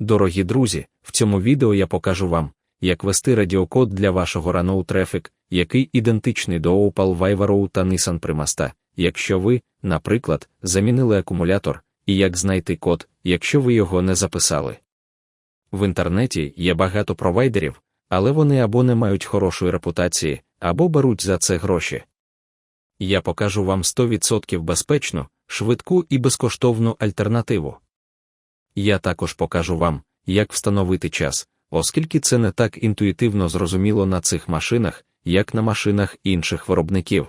Дорогі друзі, в цьому відео я покажу вам, як вести радіокод для вашого Renault Traffic, який ідентичний до Opel Vivaro та Nissan Primasta, якщо ви, наприклад, замінили акумулятор, і як знайти код, якщо ви його не записали. В інтернеті є багато провайдерів, але вони або не мають хорошої репутації, або беруть за це гроші. Я покажу вам 100% безпечну, швидку і безкоштовну альтернативу. Я також покажу вам, як встановити час, оскільки це не так інтуїтивно зрозуміло на цих машинах, як на машинах інших виробників.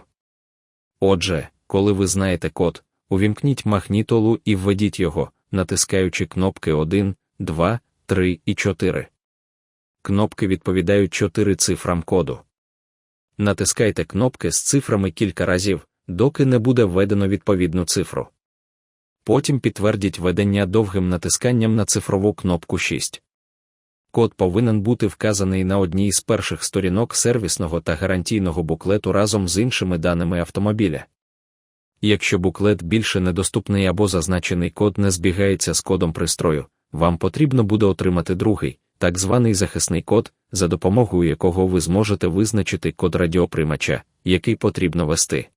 Отже, коли ви знаєте код, увімкніть магнітолу і введіть його, натискаючи кнопки 1, 2, 3 і 4. Кнопки відповідають 4 цифрам коду. Натискайте кнопки з цифрами кілька разів, доки не буде введено відповідну цифру. Потім підтвердіть ведення довгим натисканням на цифрову кнопку 6. Код повинен бути вказаний на одній з перших сторінок сервісного та гарантійного буклету разом з іншими даними автомобіля. Якщо буклет більше недоступний або зазначений код не збігається з кодом пристрою, вам потрібно буде отримати другий, так званий захисний код, за допомогою якого ви зможете визначити код радіоприймача, який потрібно вести.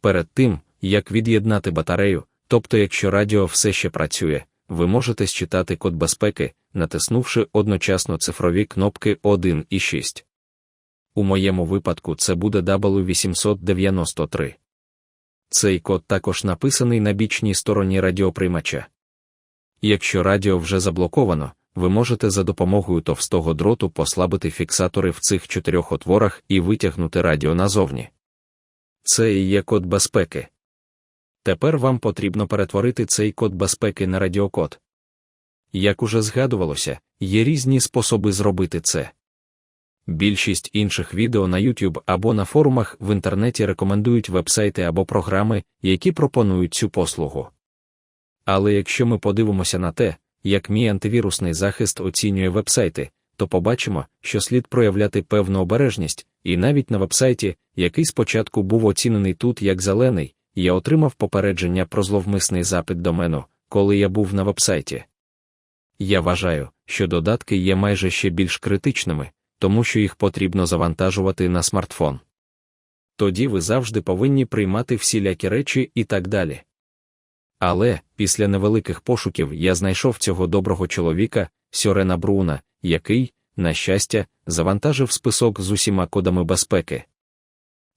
Перед тим, як від'єднати батарею, тобто якщо радіо все ще працює, ви можете считати код безпеки, натиснувши одночасно цифрові кнопки 1 і 6. У моєму випадку це буде W893. Цей код також написаний на бічній стороні радіоприймача. Якщо радіо вже заблоковано, ви можете за допомогою товстого дроту послабити фіксатори в цих чотирьох отворах і витягнути радіо назовні. Це і є код безпеки. Тепер вам потрібно перетворити цей код безпеки на радіокод. Як уже згадувалося, є різні способи зробити це. Більшість інших відео на YouTube або на форумах в інтернеті рекомендують вебсайти або програми, які пропонують цю послугу. Але якщо ми подивимося на те, як мій антивірусний захист оцінює вебсайти, то побачимо, що слід проявляти певну обережність, і навіть на вебсайті, який спочатку був оцінений тут як зелений, я отримав попередження про зловмисний запит до мене, коли я був на вебсайті. Я вважаю, що додатки є майже ще більш критичними, тому що їх потрібно завантажувати на смартфон. Тоді ви завжди повинні приймати всілякі речі і так далі. Але після невеликих пошуків я знайшов цього доброго чоловіка, Сьорена Бруна, який, на щастя, завантажив список з усіма кодами безпеки.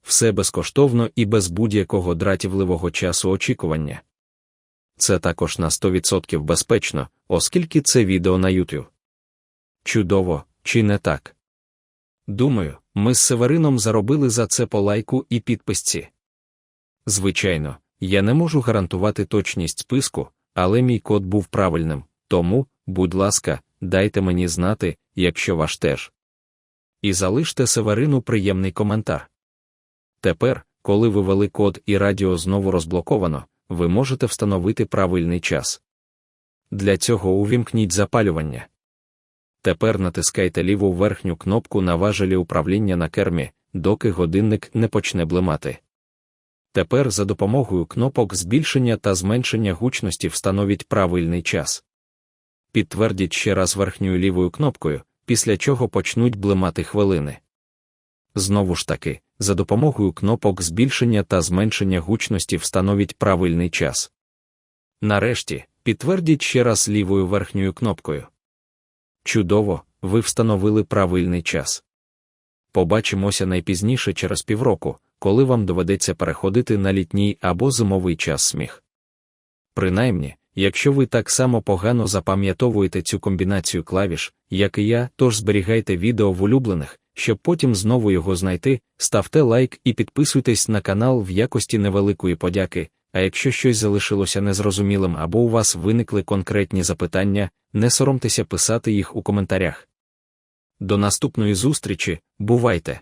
Все безкоштовно і без будь-якого дратівливого часу очікування. Це також на 100% безпечно, оскільки це відео на YouTube. Чудово, чи не так? Думаю, ми з Северином заробили за це по лайку і підписці. Звичайно, я не можу гарантувати точність списку, але мій код був правильним, тому, будь ласка, дайте мені знати, якщо ваш теж. І залиште Северину приємний коментар. Тепер, коли ввели код і радіо знову розблоковано, ви можете встановити правильний час. Для цього увімкніть запалювання. Тепер натискайте ліву верхню кнопку на важелі управління на кермі, доки годинник не почне блимати. Тепер за допомогою кнопок збільшення та зменшення гучності встановіть правильний час. Підтвердіть ще раз верхньою лівою кнопкою, після чого почнуть блимати хвилини. Знову ж таки, за допомогою кнопок збільшення та зменшення гучності встановіть правильний час. Нарешті, підтвердіть ще раз лівою верхньою кнопкою. Чудово, ви встановили правильний час. Побачимося найпізніше через півроку, коли вам доведеться переходити на літній або зимовий час сміх. Принаймні, якщо ви так само погано запам'ятовуєте цю комбінацію клавіш, як і я, тож зберігайте відео в улюблених, щоб потім знову його знайти, ставте лайк і підписуйтесь на канал в якості невеликої подяки. А якщо щось залишилося незрозумілим або у вас виникли конкретні запитання, не соромтеся писати їх у коментарях. До наступної зустрічі, бувайте!